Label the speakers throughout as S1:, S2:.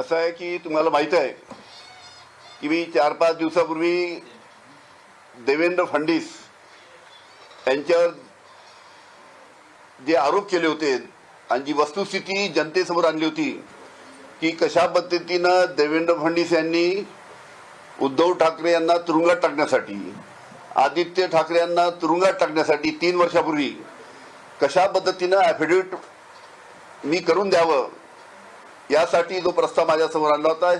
S1: असं आहे की तुम्हाला माहीत आहे की मी चार पाच दिवसापूर्वी देवेंद्र फडणीस यांच्यावर जे आरोप केले होते आणि जी वस्तुस्थिती जनतेसमोर आणली होती की कशा पद्धतीनं देवेंद्र फडणवीस यांनी उद्धव ठाकरे यांना तुरुंगात टाकण्यासाठी आदित्य ठाकरे यांना तुरुंगात टाकण्यासाठी तीन वर्षापूर्वी कशा पद्धतीनं ॲफिडेविट मी करून द्यावं यासाठी जो प्रस्ताव माझ्यासमोर आणला होता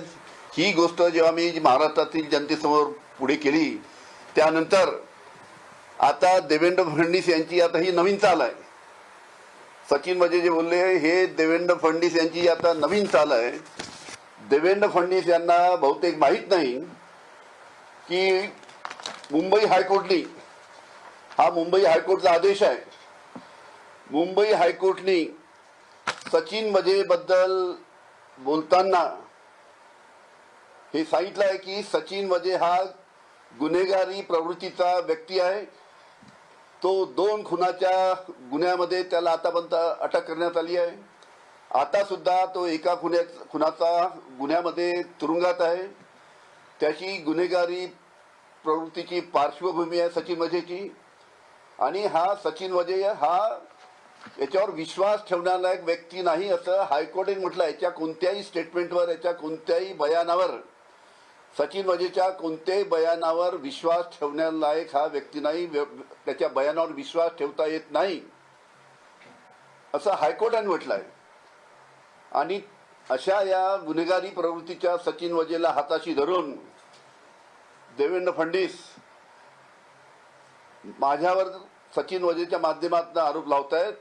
S1: ही गोष्ट जेव्हा मी महाराष्ट्रातील जनतेसमोर पुढे केली त्यानंतर आता देवेंद्र फडणवीस यांची आता ही नवीन चाल आहे. सचिन म्हणजे जे बोलले हे देवेंद्र फडणवीस यांची आता नवीन चाल आहे. देवेंद्र फडणवीस यांना बहुतेक माहीत नाही की मुंबई हायकोर्टनी हा मुंबई हायकोर्टचा आदेश आहे. मुंबई हायकोर्टनी सचिन मजेबद्दल बोलताना हे सांगितलं आहे की सचिन मजे हा गुन्हेगारी प्रवृत्तीचा व्यक्ती आहे. तो दोन खुनाच्या गुन्ह्यामध्ये त्याला आतापर्यंत अटक करण्यात आली आहे. आता सुद्धा तो एका खुन्या खुनाचा गुन्ह्यामध्ये तुरुंगात आहे. त्याची गुन्हेगारी प्रवृत्तीची पार्श्वभूमी आहे सचिन वजेची. आणि हा सचिन वजे हा याच्यावर विश्वास ठेवण्याला एक व्यक्ती नाही असं हायकोर्टाने म्हटलं याच्या कोणत्याही स्टेटमेंटवर याच्या कोणत्याही बयानावर सचिन वजेच्या कोणत्याही बयानावर विश्वास ठेवण्यालायक हा व्यक्ती नाही. त्याच्या बयानावर विश्वास ठेवता येत नाही. असं हायकोर्टाने म्हटलं आहे आणि अशा या गुन्हेगारी प्रवृत्तीच्या सचिन वजेला हाताशी धरून देवेंद्र फडणवीस माझ्यावर सचिन वजेच्या माध्यमातून आरोप लावतायत.